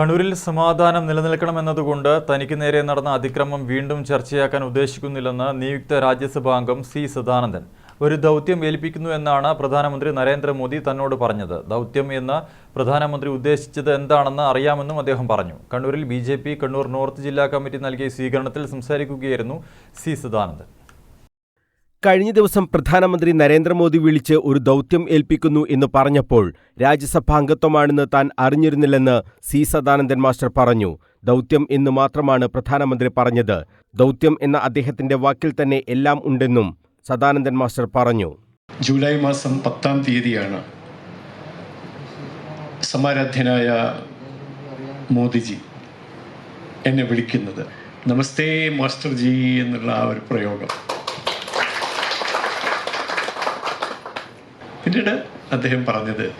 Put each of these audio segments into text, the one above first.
കണ്ണൂരിൽ സമാധാനം നിലനിൽക്കണമെന്നതുകൊണ്ട് തനിക്ക് നേരെ നടന്ന അതിക്രമം വീണ്ടും ചർച്ചയാക്കാൻ ഉദ്ദേശിക്കുന്നില്ലെന്ന് നിയുക്ത രാജ്യസഭാംഗം സി സദാനന്ദൻ. ഒരു ദൗത്യം ഏൽപ്പിക്കുന്നു എന്നാണ് പ്രധാനമന്ത്രി നരേന്ദ്രമോദി തന്നോട് പറഞ്ഞത്. ദൗത്യം എന്ന് പ്രധാനമന്ത്രി ഉദ്ദേശിച്ചത് എന്താണെന്ന് അറിയാമെന്നും അദ്ദേഹം പറഞ്ഞു. കണ്ണൂരിൽ ബി കണ്ണൂർ നോർത്ത് ജില്ലാ കമ്മിറ്റി നൽകിയ സ്വീകരണത്തിൽ സംസാരിക്കുകയായിരുന്നു സി സദാനന്ദൻ. കഴിഞ്ഞ ദിവസം പ്രധാനമന്ത്രി നരേന്ദ്രമോദി വിളിച്ച് ഒരു ദൗത്യം ഏൽപ്പിക്കുന്നു എന്ന് പറഞ്ഞപ്പോൾ രാജ്യസഭാംഗത്വമാണെന്ന് താൻ അറിഞ്ഞിരുന്നില്ലെന്ന് സി സദാനന്ദൻ മാസ്റ്റർ പറഞ്ഞു. ദൗത്യം എന്ന് മാത്രമാണ് പ്രധാനമന്ത്രി പറഞ്ഞത്. ദൗത്യം എന്ന അദ്ദേഹത്തിന്റെ വാക്കിൽ തന്നെ എല്ലാം ഉണ്ടെന്നും സദാനന്ദൻ മാസ്റ്റർ പറഞ്ഞു. ജൂലൈ മാസം പത്താം തീയതിയാണ് സമാരാധ്യനായ മോദിജി എന്നെ വിളിക്കുന്നത്. നമസ്തേ മാസ്റ്റർജി എന്നുള്ള ആ ഒരു പ്രയോഗം. പിന്നീട് അദ്ദേഹം പറഞ്ഞത്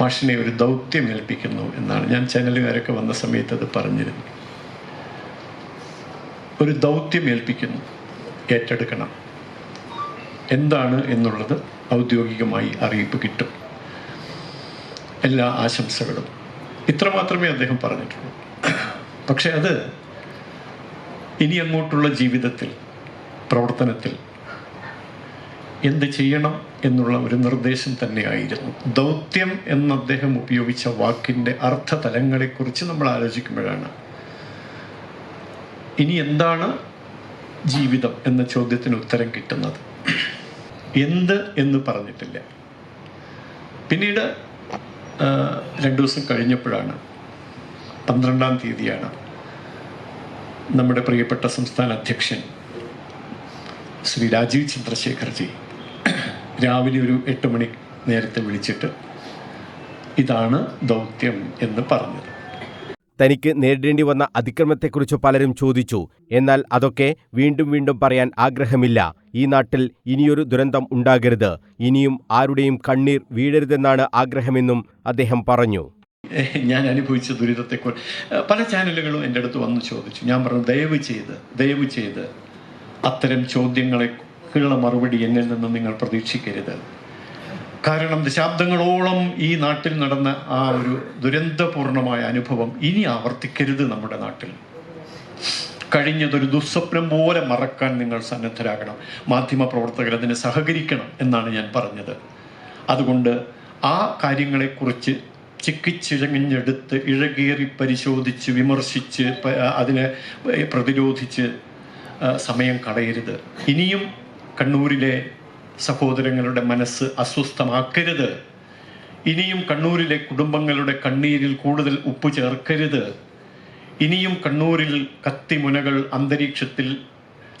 മാഷിനെ ഒരു ദൗത്യം ഏൽപ്പിക്കുന്നു എന്നാണ്. ഞാൻ ചാനലുകാരൊക്കെ വന്ന സമയത്ത് അത് പറഞ്ഞിരുന്നു. ഒരു ദൗത്യം ഏൽപ്പിക്കുന്നു ഏറ്റെടുക്കണം. എന്താണ് എന്നുള്ളത് ഔദ്യോഗികമായി അറിയിപ്പ് കിട്ടും. എല്ലാ ആശംസകളും. ഇത്ര മാത്രമേ അദ്ദേഹം പറഞ്ഞിട്ടുള്ളൂ. പക്ഷെ അത് ഇനി അങ്ങോട്ടുള്ള ജീവിതത്തിൽ പ്രവർത്തനത്തിൽ എന്ത് ചെയ്യണം എന്നുള്ള ഒരു നിർദ്ദേശം തന്നെയായിരുന്നു. ദൗത്യം എന്ന് അദ്ദേഹം ഉപയോഗിച്ച വാക്കിന്റെ അർത്ഥതലങ്ങളെക്കുറിച്ച് നമ്മൾ ആലോചിക്കുമ്പോഴാണ്. ഇനി എന്താണ് ജീവിതം എന്ന ചോദ്യത്തിന് ഉത്തരം കിട്ടുന്നത്? എന്ത് എന്ന് പറഞ്ഞിട്ടില്ല. പിന്നീട് രണ്ടു ദിവസം കഴിഞ്ഞപ്പോഴാണ് പന്ത്രണ്ടാം തീയതിയാണ് നമ്മുടെ പ്രിയപ്പെട്ട സംസ്ഥാന അധ്യക്ഷൻ ശ്രീ രാജീവ് ചന്ദ്രശേഖർജി രാവിലെ ഒരു എട്ട് മണി നേരത്തെ വിളിച്ചിട്ട് ഇതാണ് ദൗത്യം എന്ന് പറഞ്ഞത്. തനിക്ക് നേരിടേണ്ടി വന്ന അതിക്രമത്തെക്കുറിച്ച് പലരും ചോദിച്ചു. എന്നാൽ അതൊക്കെ വീണ്ടും വീണ്ടും പറയാൻ ആഗ്രഹമില്ല. ഈ നാട്ടിൽ ഇനിയൊരു ദുരന്തം ഉണ്ടാകരുത്. ഇനിയും ആരുടെയും കണ്ണീർ വീഴരുതെന്നാണ് ആഗ്രഹമെന്നും അദ്ദേഹം പറഞ്ഞു. ഞാൻ അനുഭവിച്ച ദുരിതത്തെക്കുറിച്ച് പല ചാനലുകളും എന്റെ അടുത്ത് വന്ന് ചോദിച്ചു. ഞാൻ പറഞ്ഞു ദയവ് ചെയ്ത് ദയവ് ചെയ്ത് അത്തരം ചോദ്യങ്ങളെക്കുള്ള മറുപടി എന്നിൽ നിന്ന് നിങ്ങൾ പ്രതീക്ഷിക്കരുത്. കാരണം ദശാബ്ദങ്ങളോളം ഈ നാട്ടിൽ നടന്ന ആ ഒരു ദുരന്തപൂർണമായ അനുഭവം ഇനി ആവർത്തിക്കരുത് നമ്മുടെ നാട്ടിൽ. കഴിഞ്ഞതൊരു ദുസ്വപ്നം പോലെ മറക്കാൻ നിങ്ങൾ സന്നദ്ധരാകണം. മാധ്യമ പ്രവർത്തകർ അതിനെ സഹകരിക്കണം എന്നാണ് ഞാൻ പറഞ്ഞത്. അതുകൊണ്ട് ആ കാര്യങ്ങളെക്കുറിച്ച് ചിക്കിച്ചിഴങ്ങിഞ്ഞെടുത്ത് ഇഴകേറി പരിശോധിച്ച് വിമർശിച്ച് അതിനെ പ്രതിരോധിച്ച് സമയം കളയരുത്. ഇനിയും കണ്ണൂരിലെ സഹോദരങ്ങളുടെ മനസ്സ് അസ്വസ്ഥമാക്കരുത്. ഇനിയും കണ്ണൂരിലെ കുടുംബങ്ങളുടെ കണ്ണീരിൽ കൂടുതൽ ഉപ്പ് ചേർക്കരുത്. ഇനിയും കണ്ണൂരിൽ കത്തിമുനകൾ അന്തരീക്ഷത്തിൽ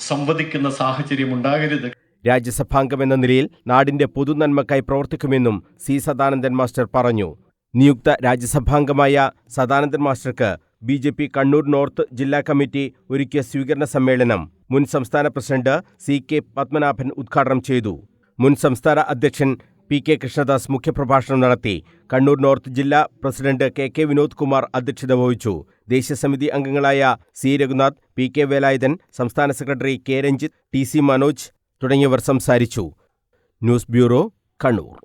സംവദിക്കുന്ന സാഹചര്യം ഉണ്ടാകരുത് രാജ്യസഭാംഗമെന്ന നിലയിൽ നാടിന്റെ പൊതുനന്മക്കായി പ്രവർത്തിക്കുമെന്നും സി സദാനന്ദൻ മാസ്റ്റർ പറഞ്ഞു. നിയുക്ത രാജ്യസഭാംഗമായ Sadanandan മാസ്റ്റർക്ക് B J P Kannur north ജില്ലാ കമ്മിറ്റി ഒരുക്കിയ സ്വീകരണ സമ്മേളനം മുൻ സംസ്ഥാന പ്രസിഡന്റ് സി കെ പത്മനാഭൻ ഉദ്ഘാടനം ചെയ്തു. മുൻ സംസ്ഥാന അധ്യക്ഷൻ പി കെ കൃഷ്ണദാസ് മുഖ്യപ്രഭാഷണം നടത്തി. കണ്ണൂർ നോർത്ത് ജില്ലാ president K K Vinod Kumar അധ്യക്ഷത വഹിച്ചു. ദേശീയ സമിതി അംഗങ്ങളായ C Raghunath P K Velayudhan സംസ്ഥാന secretary K Ranjith T C Manoj തുടങ്ങിയവർ സംസാരിച്ചു. News bureau Kannur.